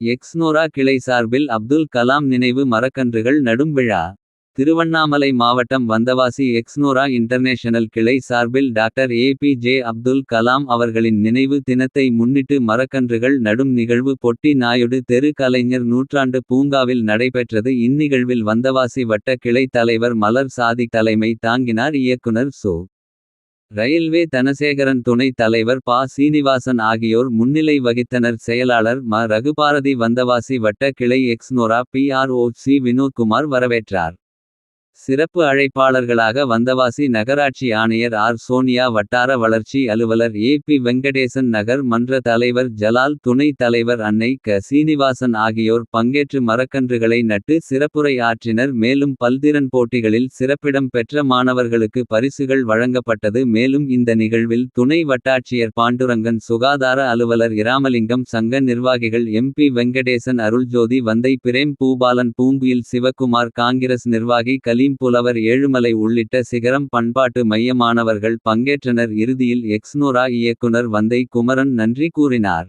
எக்ஸ்னோரா கிளை சார்பில் அப்துல் கலாம் நினைவு மரக்கன்றுகள் நடும் விழா. திருவண்ணாமலை மாவட்டம் வந்தவாசி எக்ஸ்னோரா இன்டர்நேஷனல் கிளை சார்பில் doctor A. P. J. Abdul Kalam அவர்களின் நினைவு தினத்தை முன்னிட்டு மரக்கன்றுகள் நடும் நிகழ்வு பொட்டி நாயுடு தெரு கலைஞர் நூற்றாண்டு பூங்காவில் நடைபெற்றது. இந்நிகழ்வில் வந்தவாசி வட்ட கிளை தலைவர் மலர் சாதி தலைமை தாங்கினார் இயக்குனர் சோ. ரயில்வே தனசேகரன் துணை தலைவர் ப. சீனிவாசன் ஆகியோர் முன்னிலை வகித்தனர். செயலாளர் ம. ரகுபாரதி வந்தவாசி வட்ட கிளை Exnora P. R. O. C. Vinothkumar வரவேற்றார். சிறப்பு அழைப்பாளர்களாக வந்தவாசி நகராட்சி ஆணையர் ஆர். சோனியா வட்டார வளர்ச்சி அலுவலர் ஏ. பி. வெங்கடேசன் நகர் மன்ற தலைவர் ஜலால் துணை தலைவர் அன்னை க. சீனிவாசன் ஆகியோர் பங்கேற்று மரக்கன்றுகளை நட்டு சிறப்புரை ஆற்றினர். மேலும் பல்திறன் போட்டிகளில் சிறப்பிடம் பெற்ற மாணவர்களுக்கு பரிசுகள் வழங்கப்பட்டது. மேலும் இந்த நிகழ்வில் துணை வட்டாட்சியர் பாண்டுரங்கன் சுகாதார அலுவலர் இராமலிங்கம் சங்க நிர்வாகிகள் எம்பி வெங்கடேசன் அருள்ஜோதி வந்தை பிரேம் பூபாலன் பூங்குயில் சிவக்குமார் காங்கிரஸ் நிர்வாகி கலீம் புலவர் ஏழுமலை உள்ளிட்ட சிகரம் பண்பாட்டு மையமானவர்கள் பங்கேற்றனர். இறுதியில் எக்ஸ்னோரா இயக்குனர் வந்தை குமரன் நன்றி கூறினார்.